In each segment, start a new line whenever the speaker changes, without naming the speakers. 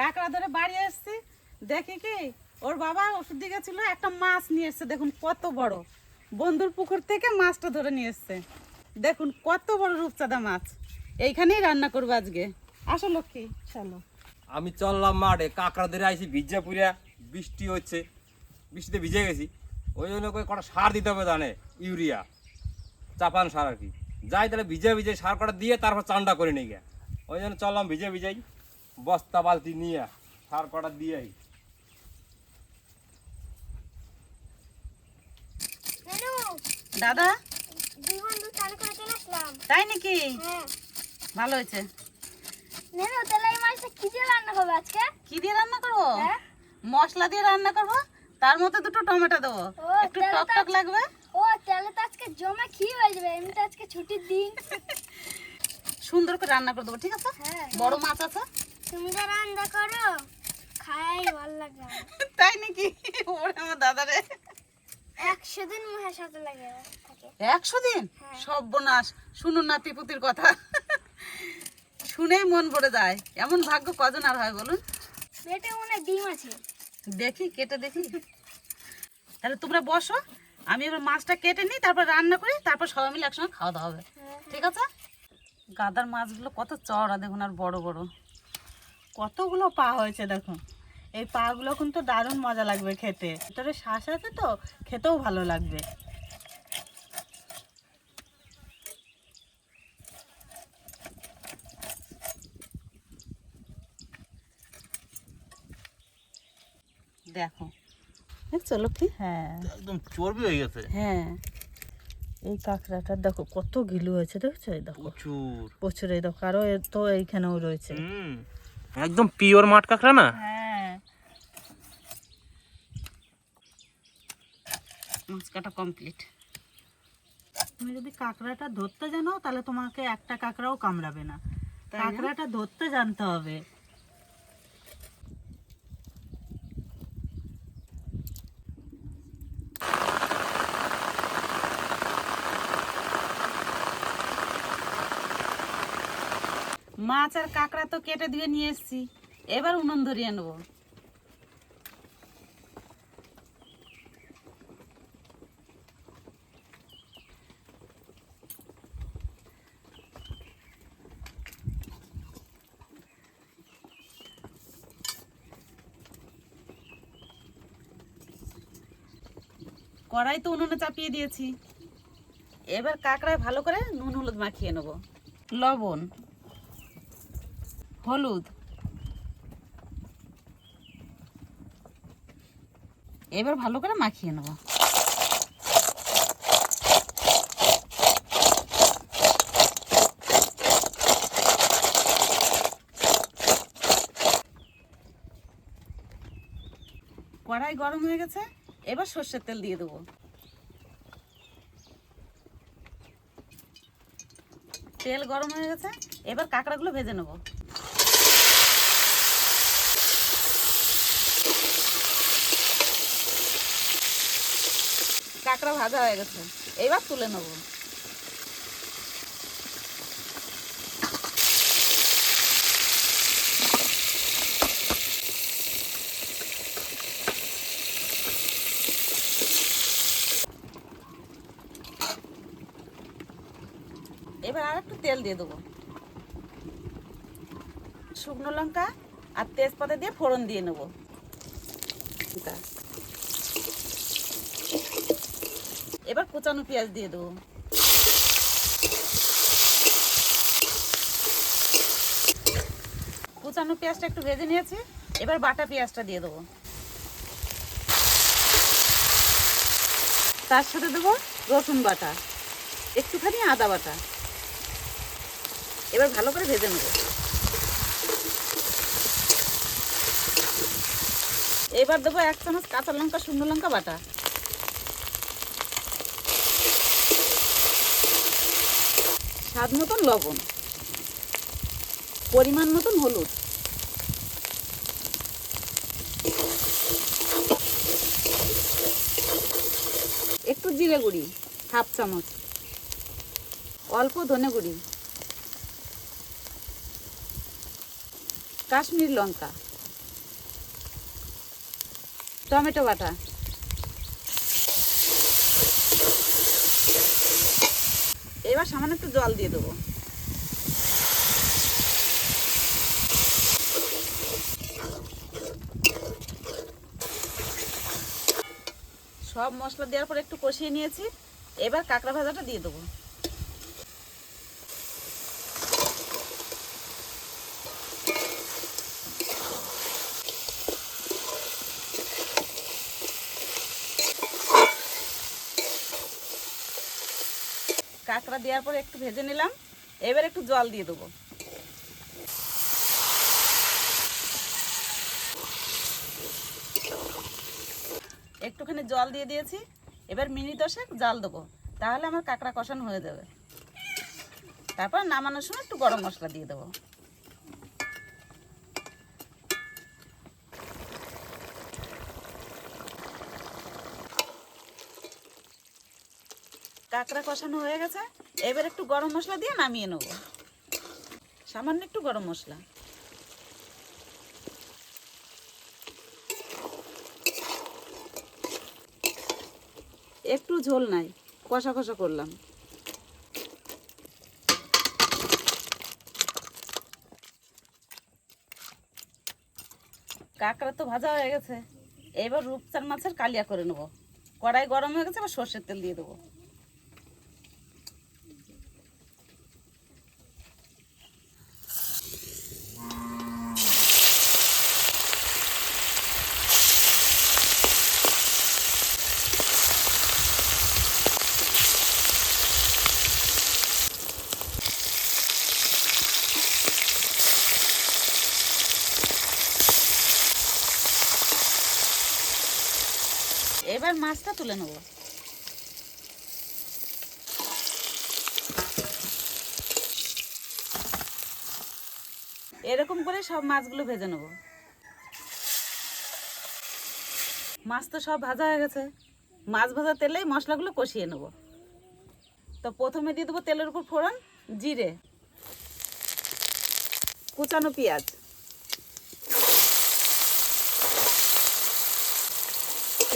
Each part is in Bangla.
কাঁকড়া ধরে বাড়ি এসছি দেখি কি ওর বাবা ওষুধ দিকে ছিল, একটা মাছ নিয়ে এসছে, দেখুন কত বড়। বন্ধুর পুকুর থেকে মাছটা ধরে নিয়ে এসছে। দেখুন কত বড় রূপচাঁদা মাছ। এইখানেই রান্না করব আজকে। আসো লক্ষ্মী, চলো।
আমি চললাম মাঠে, কাঁকড়া ধরে আইছি, ভিজা পুরিয়া বৃষ্টি হচ্ছে, বৃষ্টিতে ভিজে গেছি। ওই জন্য করে কটা সার দিতে হবে জানে ইউরিয়া, চাপান সার আর কি। যাই তাহলে ভিজে ভিজে সার কটা দিয়ে তারপর চান্ডা করে নিয়ে গিয়া। ওই জন্য চললাম ভিজে ভিজাই। বস্তা বালতি নিয়ে সার কটা দিয়ে
দাদা? তাই নাকি?
হ্যাঁ।
ভালো হয়েছে।
কি দিয়ে রান্না হবে আজকে?
কি দিয়ে রান্না করব?
হ্যাঁ।
মশলা দিয়ে রান্না করব? তার মধ্যে দুটো টমেটো দেবো।
ও,
একটু টক টক লাগবে?
ও তাহলে তো আজকে জমা কি হয়ে যাবে? এমনিতে আজকে ছুটির দিন।
সুন্দর করে রান্না করে দেবো ঠিক আছে?
হ্যাঁ।
বড় মাছ আছে?
তুমি তো রান্না করো? খাই ভালো লাগে।
তাই নাকি? ওরে আমার দাদারে।
একশো দিন মুখের সাথে লাগে
একশো দিন?
হ্যাঁ।
সর্বনাশ। শুনুন না ত্রিপুতির কথা। শুনেই মন ভরে যায়। এমন ভাগ্য কজন আর হয় বলুন?
পেটে মনে ডিম আছে।
দেখি কেটে দেখি। তাহলে তোমরা বসো। আমি এবার মাছটা কেটে নিই তারপর রান্না করি তারপর সবাই মিলে একসঙ্গে খাওয়া দাওয়া হবে।
হ্যাঁ।
ঠিক আছে? গাদার মাছগুলো কত চড়া দেখুন আর বড় বড়। কতগুলো পা হয়েছে দেখুন। এই পাগুলো কিন্তু দারুণ মজা লাগবে খেতে। ভিতরে শ্বাস আছে তো খেতেও ভালো লাগবে। দেখো। চলো কি হ্যাঁ।
একদম চর্বি হয়ে গেছে।
হ্যাঁ। এই কাঁকড়াটার দেখো কত গিলু হয়েছে দেখছ? এই দেখো।
প্রচুর।
প্রচুর এই দেখো আরও তো এইখানেও রয়েছে।
হুম। একদম পিওর মাঠ কাঁকড়া না?
মাছ কাটা কমপ্লিট তুমি যদি কাঁকড়াটা ধরতে জানো তাহলে তোমাকে একটা কাঁকড়াও কামড়াবে না? কাঁকড়াটা ধরতে জানতে হবে। মাছ আর কাঁকড়া তো কেটে দিয়ে নিয়ে এসেছি। এবার উনুন ধরিয়ে নেব। কড়াই তো উনুনে চাপিয়ে দিয়েছি। এবার কাঁকড়ায় ভালো করে নুন হলুদ মাখিয়ে নেব। লবণ। হলুদ। এবার ভালো করে মাখিয়ে নেব। কড়াই গরম হয়ে গেছে, এবার সর্ষের তেল দিয়ে দেবো। তেল গরম হয়ে গেছে, এবার কাঁকড়াগুলো ভেজে নেব। কাঁকড়া ভাজা হয়ে গেছে। এবার তুলে নেব। এবার আর একটু তেল দিয়ে দেবো। শুকনো লঙ্কা আর তেজপাতা দিয়ে ফোড়ন দিয়ে নেব ব্যাস। এবার কুচানো পেঁয়াজ দিয়ে দেবো। কুচানো পেঁয়াজটা একটু ভেজে নিয়েছি, এবার বাটা পেঁয়াজটা দিয়ে দেবো। তার সাথে দেবো রসুন বাটা, একটুখানি আদা বাটা। এবার ভালো করে ভেজে নেব। এবার দেবো এক চামচ কাঁচা লঙ্কা, শুকনো লঙ্কা বাটা। স্বাদ মতন লবণ, পরিমাণ মতন হলুদ। একটু জিরে গুঁড়ি, হাফ চামচ। অল্প ধনে গুঁড়ি। কাশ্মীর লঙ্কা। টমেটো বাটা। এবার সামান্য একটু জল দিয়ে দেবো। সব মশলা দেওয়ার পর একটু কষিয়ে নিয়েছি। এবার কাঁকড়া ভাজাটা দিয়ে দেবো। কাঁকড়া দেওয়ার পর একটু ভেজে নিলাম। এবার একটু জল দিয়ে দেবো। একটুখানি জল দিয়ে দিয়েছি। এবার মিনি দশেক জাল দেবো। তাহলে আমার কাঁকড়া কষানো হয়ে যাবে। তারপর নামানোর সময় একটু গরম মশলা দিয়ে দেবো। কাঁকড়া কষানো হয়ে গেছে। এবার একটু গরম মশলা দিয়ে নামিয়ে নেব। সামান্য একটু গরম মশলা। একটু ঝোল নাই, কষা কষা করলাম। কাঁকড়া তো ভাজা হয়ে গেছে। এবার রূপচান মাছের কালিয়া করে নেব। কড়াই গরম হয়ে গেছে, এবার সর্ষের তেল দিয়ে দেবো। এবার মাছটা তুলে নেব। এরকম করে সব মাছগুলো ভেজে নেব। মাছ তো সব ভাজা হয়ে গেছে। মাছ ভাজা তেলেই মশলাগুলো কষিয়ে নেব। তো প্রথমে দিয়ে দেবো তেলের উপর ফোড়ন, জিরে, কুচানো পেঁয়াজ।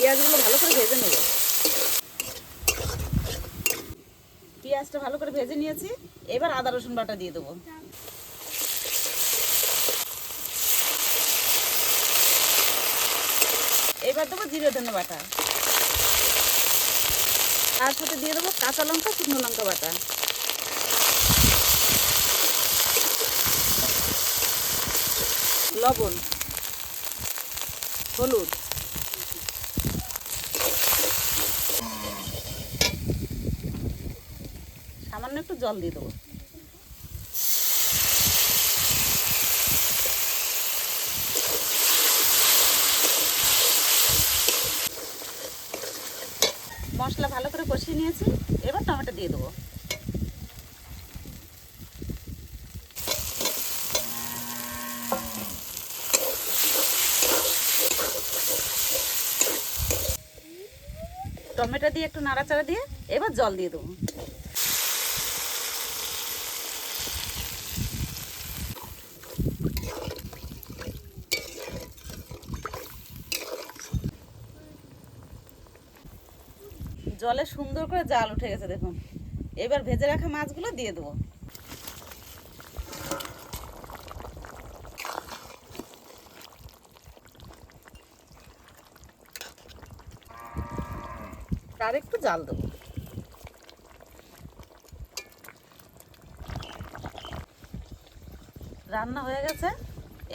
পেঁয়াজগুলো ভালো করে ভেজে নেব। পেঁয়াজটা ভালো করে ভেজে নিয়েছি। এবার আদা, রসুন বাটা দিয়ে দেবো। এবার দেবো জিরে, ধনে বাটা। তার সাথে দিয়ে দেবো কাঁচা লঙ্কা, শুকনো লঙ্কা বাটা। লবণ, হলুদ সামান্য একটু জল দিয়ে দেবো। মশলা ভালো করে কষিয়ে নিয়েছি, এবার টমেটো দিয়ে দেবো। টমেটো দিয়ে একটু নাড়াচাড়া দিয়ে এবার জল দিয়ে দেবো। জলে সুন্দর করে জাল উঠে গেছে দেখুন। এবার ভেজে রাখা মাছগুলো দিয়ে দেবো। আর একটু জাল দেবো। রান্না হয়ে গেছে।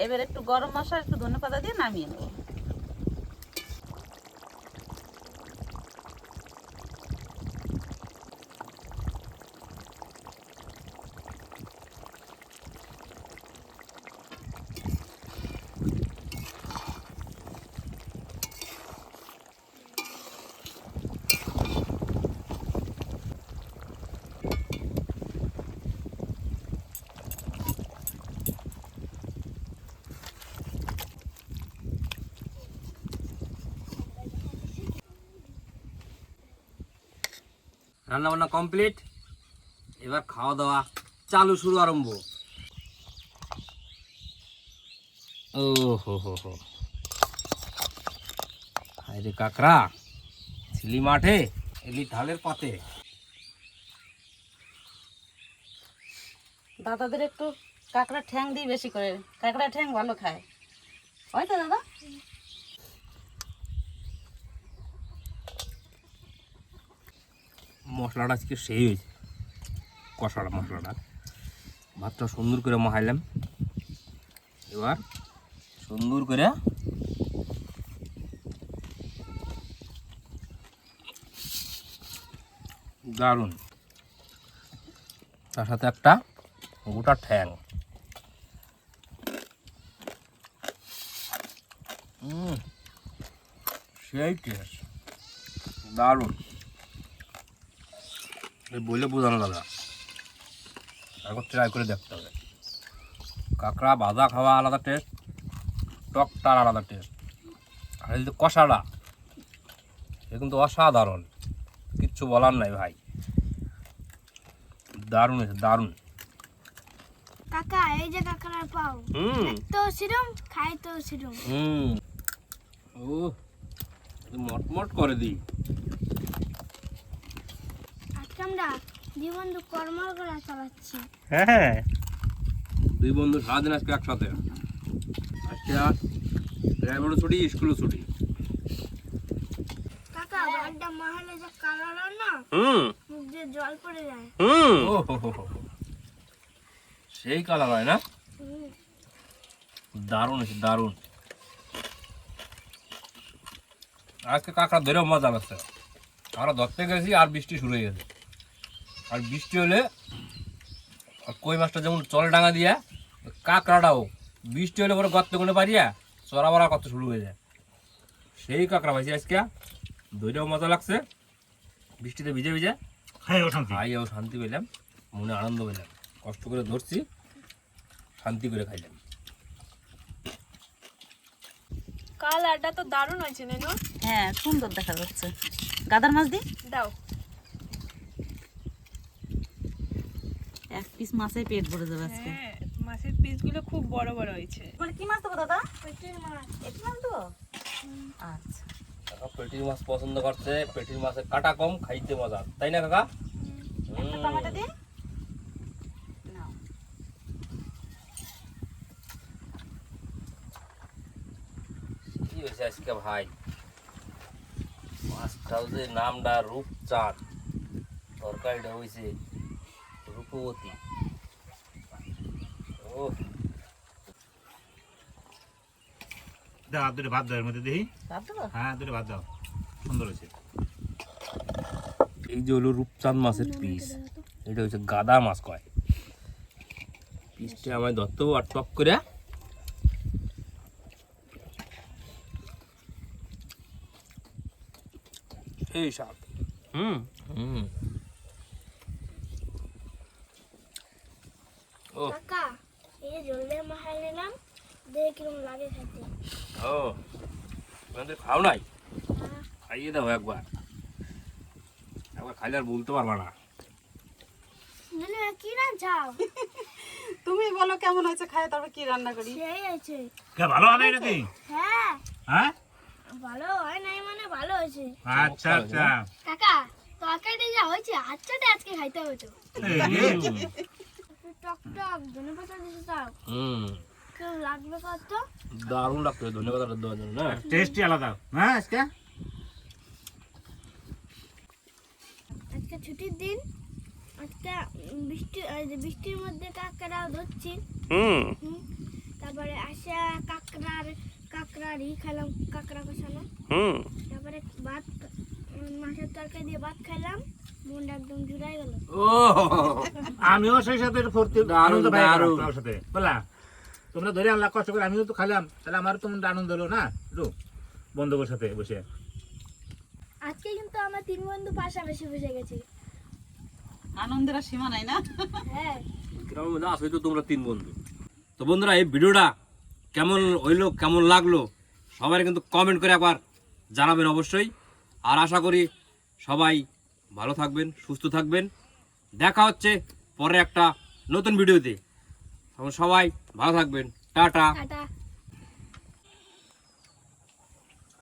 এবার একটু গরম মশলা, একটু ধনে পাতা দিয়ে নামিয়ে নেব।
রান্না বান্না কমপ্লিট এবার খাওয়া দাওয়া চালু, শুরু, আরম্ভ। ও হো হো। হো আরে কাকড়া, ছিলি মাঠে, এলি ঢালের পাতে।
দাদাদের একটু কাঁকড়া ঠ্যাং দিই বেশি করে কাঁকড়া ঠ্যাং ভালো খায়। হয় তো দাদা?
মশলাটা আজকে সেই হয়েছে। কষাটা মশলাটা। ভাতটা সুন্দর করে মাখাইলাম এবার সুন্দর করে দারুণ তার সাথে একটা গোটা ঠ্যাং। সেই টেস্ট দারুণ। বইলে বোঝানো দাদা। একবার ট্রাই করে দেখতে হবে। কাঁকড়া ভাজা খাওয়া আলাদা টেস্ট টকটার আলাদা টেস্ট আর এই যে কষাটা সে কিন্তু অসাধারণ। কিচ্ছু বলার নাই ভাই। দারুণ হয়েছে দারুণ।
কাকা এই যে কাকার পাও তো সিরম খাই তো সিরম।
হুম। ও মটমট করে দিই।
আমরা কর্ম করা চালাচ্ছি।
হ্যাঁ
দুই বন্ধু সারাদিন আজকে একসাথে। আজকে ড্রাইভারও ছুটি স্কুলও ছুটি।
কাকা বাড়িটা মাহালে যে কালার না
হুম।
মুখ দিয়ে জল পড়ে যায়।
হুম।
ও হো হো হো হো। সেই কালার হয় না। দারুণ হয়েছে দারুণ। আজকে কাঁকড়া ধরেও মজা লাগছে। আমরা ধরতে গেছি আর বৃষ্টি শুরু হয়ে গেছে। আর বৃষ্টি হলে আর কই মাছটা যেমন চল ডাঙা দিয়া কাঁকড়াটাও। বৃষ্টি হলে পরে গর্ত কোনে পারিয়া চড়া বড়া কত শুরু হয়ে যায়। সেই কাঁকড়া ভাইছি আজকে ধরেও মজা লাগছে। বৃষ্টিতে ভিজে ভিজে
হ্যাঁ শান্তি।
খাইয়াও শান্তি পেলাম মনে আনন্দ পেলাম। কষ্ট করে ধরছি শান্তি করে খাইলাম।
কালারটা তো দারুণ হয়েছে নেনো
হ্যাঁ সুন্দর দেখা যাচ্ছে। গাদার মাছ দি
দাও
এক পিস মাছে পেট ভরে যাবে আজকে।
হ্যাঁ মাছের পিসগুলো খুব বড় বড় হয়েছে।
মানে কি মাছ দেবো দাদা?
পেটের মাছ।
একটু মাছ দেবো? আচ্ছা।
কাকা পেটির মাছ পছন্দ করছে পেটির মাছের কাটা কম খাইতে মজা। তাই না কাকা?
টমেটো দিন
কি হয়েছে আজকে ভাই? মাছটাও যে নামটা রূপচাঁদ। তরকারিটা হয়েছে রূপবতী।
দাও দুটো ভাত দাও এর মধ্যে দেখি। হ্যাঁ দুটো ভাত দাও। সুন্দর হয়েছে।
এই যে হলো রূপচাঁদ মাছের পিস এটা হচ্ছে গাদা মাছ কয়। পিসটা আমায় হবে আর টক করে। এই সাপ
হুম?
হুম। ও
কাকা এই জল নিলাম। দেখে কিরম লাগে খেতে।
ও তোমাদের খাও নাই?
হ্যাঁ।
খাইয়ে দাও একবার। একবার খাইলে আর বলতে পারবা না।
কি যাও
তুমি বলো কেমন হয়েছে খায় তারপর কি রান্না করি?
সেই আছে
কে ভালো হবে নাকি?
হ্যাঁ।
হ্যাঁ?
ভালো হয় নাই মানে ভালো হয়েছে।
আচ্ছা আচ্ছা।
কাকা তরকারিটা যা হয়েছে আচ্ছাটা আজকে খাইতে হবে তো। টক টক ধনে পাতা দিতে
হুম।
লাগবে কত?
দারুণ লাগতো ধন্যবাদ দেওয়ার জন্য না?
টেস্টি আলাদা। হ্যাঁ আজকে?
আজকে ছুটির দিন। আজকে বৃষ্টি বৃষ্টির মধ্যে কাঁকড়া ধরছি।
হুম।
তারপরে আসা কাঁকড়ার কাঁকড়ার ই খেলাম কাঁকড়া কষানো।
হুম।
তারপরে ভাত মাছের তরকারি দিয়ে ভাত খেলাম মনটা একদম জুড়াই গেল।
ও
আমিও সেই সাথে ফুর্তি আনন্দ পাই। সাথে। বলা। তোমরা ধরে আনলা কষ্ট করে আমিও তো খাইলাম। তাহলে আমারও তো মনটা আনন্দ হলো না? একটু বন্ধুদের সাথে বসে।
আজকে কিন্তু আমার তিন বন্ধু পাশাপাশি বসে গেছি।
আনন্দের আর সীমা নাই না?
হ্যাঁ।
আসলে তো তোমরা তিন বন্ধু। তো বন্ধুরা এই ভিডিওটা কেমন হইল কেমন লাগল সবাই কিন্তু কমেন্ট করে একবার জানাবেন অবশ্যই। আর আশা করি সবাই ভালো থাকবেন সুস্থ থাকবেন। দেখা হচ্ছে পরে একটা নতুন ভিডিওতে। তখন সবাই ভালো থাকবেন টাটা
টাটা